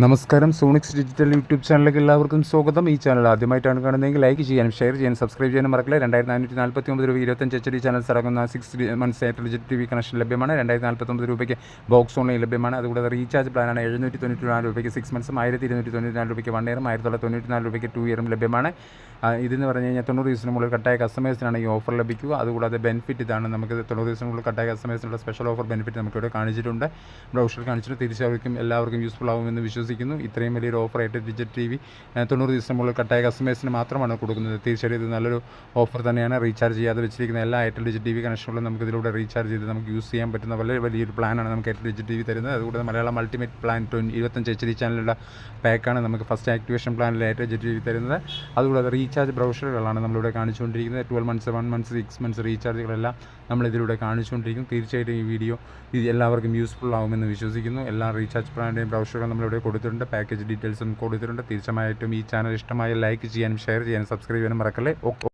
നമസ്കാരം സോണിക്സ് digital YouTube ചാനലിലേക്ക് എല്ലാവർക്കും സ്വാഗതം. ഈ ചാനൽ ആദ്യമായിട്ടാണ് കാണുന്നതെങ്കിൽ ലൈക്ക് ചെയ്യാനും ഷെയർ ചെയ്യാനും സബ്സ്ക്രൈബ് ചെയ്യാനും മറക്കില്ല. രണ്ടായിരത്തി നാനൂറ്റി നാൽപ്പത്തി ഒമ്പത് രൂപ ഇരുപത്തഞ്ച് H D channel സ്ഥലക്കുന്ന six months Airtel digital T V connection ലഭ്യമാണ്. രണ്ടായിരത്തി നാൽപ്പത്തൊമ്പത് രൂപയ്ക്ക് ബോക്സ് ഓൺലൈൻ ലഭ്യമാണ്. അതുകൂടാതെ റീചാർജ് പ്ലാനാണ് എഴുന്നൂറ്റി തൊണ്ണൂറ്റി നാല് രൂപയ്ക്ക് സിക്സ് മന്ത്സും ആയിരത്തി ഇരുന്നൂറ്റി തൊണ്ണൂറ്റി നാല് രൂപയ്ക്ക് വൺ ഇയറും ആയിരത്തി തൊള്ളായിരത്തി തൊണ്ണൂറ്റി നാല് രൂപയ്ക്ക് ടു ഇയറും ലഭ്യമാണ് ഇതെന്ന് പറഞ്ഞു കഴിഞ്ഞാൽ തൊണ്ണൂറ് ദിവസത്തിനുള്ളിൽ കട്ടായ കസ്റ്റമേഴ്സിനാണ് ഈ ഓഫർ ലഭിക്കുക. അതുകൂടാതെ ബെനിഫിറ്റ് ഇതാണ്. നമുക്ക് തൊണ്ണൂറ് ദിവസത്തിനുള്ളിൽ കട്ടായ കസ്റ്റമേഴ്സിനുള്ള സ്പെഷ്യൽ ഓഫർ ബെനിഫിറ്റ് നമുക്കിവിടെ കാണിച്ചിട്ടുണ്ട്. ബ്രൗഷർ കാണിച്ചിട്ട് തിരിച്ചവർക്കും എല്ലാവർക്കും യൂസ്ഫുൾ ആകുമെന്ന് വിശ്വസിക്കുന്നു ഇത്രയും വലിയൊരു ഓഫറായിട്ട് ഡിജിറ്റ് ടി വി തൊണ്ണൂറ് ദിവസത്തിനുള്ളിൽ കട്ടായ കസ്റ്റമേഴ്സിന് മാത്രമാണ് കൊടുക്കുന്നത്. തീർച്ചയായും ഇത് നല്ലൊരു ഓഫർ തന്നെയാണ്. റീചാർജ് ചെയ്യാതെ വെച്ചിരിക്കുന്ന എല്ലാ എയർടെൽ ഡിജിറ്റ് ടി വി കണക്ഷനുകളും നമുക്ക് ഇതിലൂടെ റീചാർജ് ചെയ്ത് നമുക്ക് യൂസ് ചെയ്യാൻ പറ്റുന്ന വളരെ വലിയൊരു പ്ലാനാണ് നമുക്ക് എയർടെൽ ഡിജിറ്റ് ടി വി തരുന്നത്. അതുകൂടാതെ മലയാളം അൾട്ടിമേറ്റ് പ്ലാൻ ട്വന്റി ഇരുപത്തഞ്ച് എച്ച് ഡി ചാനലുള്ള പാക്കാണ് നമുക്ക് ഫസ്റ്റ് ആക്ടിവേഷൻ പ്ലാനിൽ എയർടെൽ ഡിജിറ്റ് ടി വി തരുന്നത്. അതുകൂടാതെ റീചാർജ് ബ്രൗഷറുകളാണ് നമ്മളിവിടെ കാണിച്ചുകൊണ്ടിരിക്കുന്നത്. Twelve months one months six months റീചാർജുകളെല്ലാം നമ്മളിതിലൂടെ കാണിച്ചുകൊണ്ടിരിക്കും തീർച്ചയായിട്ടും ഈ വീഡിയോ ഇത് എല്ലാവർക്കും യൂസ്ഫുൾ ആകുമെന്ന് വിശ്വസിക്കുന്നു. എല്ലാ റീചാർജ് പ്ലാനിന്റെയും ബ്രൗഷറുകൾ നമ്മളിവിടെ കൊടുത്തിട്ടുണ്ട്. പാക്കേജ് ഡീറ്റെയിൽസും കൊടുത്തിട്ടുണ്ട്. തീർച്ചയായിട്ടും ഈ ചാനൽ ഇഷ്ടമായ ലൈക്ക് ചെയ്യാനും ഷെയർ ചെയ്യാനും സബ്സ്ക്രൈബ് ചെയ്യാനും മറക്കല്ലേ. ഓക്കെ